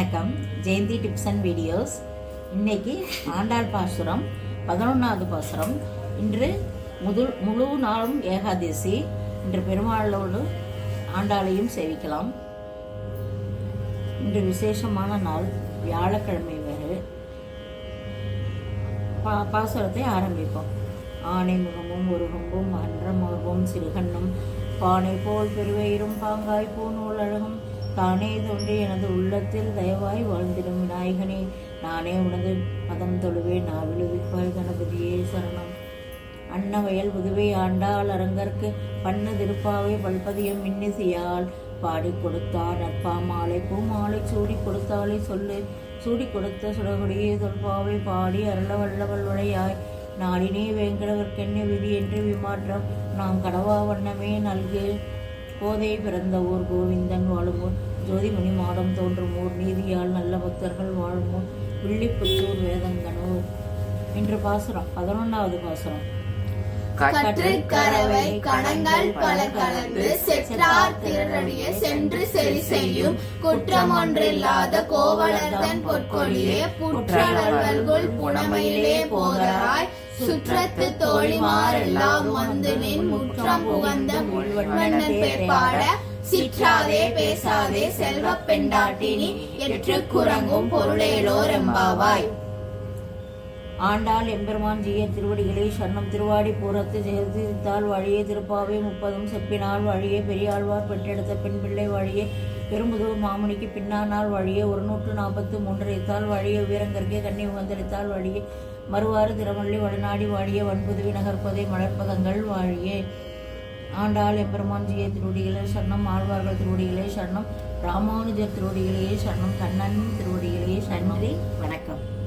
Jayanthi tips and videos. இன்னைக்கு ஆண்டாள் பாசுரம் பதினொன்றாவது பாசுரம். இன்று முதல் முழு நாளும் ஏகாதசி. இன்று பெருமாளோடு ஆண்டாளையும் சேவிக்கலாம். இன்று விசேஷமான நாள் வியாழக்கிழமை வேறு. பா பாசுரத்தை ஆரம்பிப்போம். ஆனை முகமும் ஒரு கொம்பும் அன்றமோர்வும் சிறுகண்ணும் பானை போல் பெருவயிரும் பாங்காய் பூநூல் அழகும். தானே தோன்றி எனது உள்ளத்தில் தயவாய் வாழ்ந்திடும் விநாயகனே நானே உனது பதம் தொழுவே நாவிழுவிப்பாய் கணபதியே சரணம். அன்னவயல் புதுவை ஆண்டாள் அரங்கற்கு பண்ண திருப்பாவை பல்பதியம் மின்னிசையால் பாடி கொடுத்தார் நற்பா மாலை பூமாலை சூடி கொடுத்தாலே சொல்லு. சூடி கொடுத்த சுடகுடியே தொல்பாவை பாடி அருள வல்லவள் உடையாய். நாடினே வேங்கடவர்க்கென்ன விதி என்று விமாற்றம் நாம் கடவா வண்ணமே நல்கு. கோதை பிறந்த ஊர் கோவிந்தன் வாழும் ஊர் ஜோதிமணி மாடம் தோன்றும் ஊர் நீதியால் நல்ல பக்தர்கள் வாழும் வில்லிப்புத்தூர் வேதங்கனூர் இன்று பாசுரம் பதினொன்றாவது பாசுரம். கணங்கள் பல கலந்து செற்றார் திரடிய சென்று செய்யும். குற்றம் ஒன்றில்லாத கோவலர்தன் பொற்கொடியே புனமையிலே போதராய். சுற்றத்து தோழிமாரெல்லாம் வந்து நின் முற்றம் புகந்த முள்வண்ணன் பேர்பாட சிற்றாதே பேசாதே செல்வ பெண்டாட்டினி என்று குரங்கும் பொருளேலோர் எம்பாவாய். ஆண்டாள் எம்பெருமான் ஜிய திருவடிகளை சன்னம் திருவாடி பூரத்து ஜெயதித்தாள் வழியே திருப்பாவை முப்பதும் செப்பினால் வழியே பெரியாழ்வார் பெற்றெடுத்த பெண் பிள்ளை வழியே பெரும்புதூர் மாமுனிக்கு பின்னானால் வழியே ஒரு நூற்று நாற்பத்து மூன்றரைத்தாள் வழியே வீரங்கற்கே கண்ணி உகந்தளித்தால் வழியே மறுவாறு திருமல்லி வடநாடி வாழிய வன்புதுவி நகர்ப்பதை மலர்ப்பதங்கள் வாழியே. ஆண்டாள் எம்பெருமான் ஜிய திருவடிகளே சரணம் ஆழ்வார்கள் திருவடிகளே சரணம் ராமானுஜர் திருவடிகளையே சரணம் கண்ணன் திருவடிகளையே சன்றி வணக்கம்.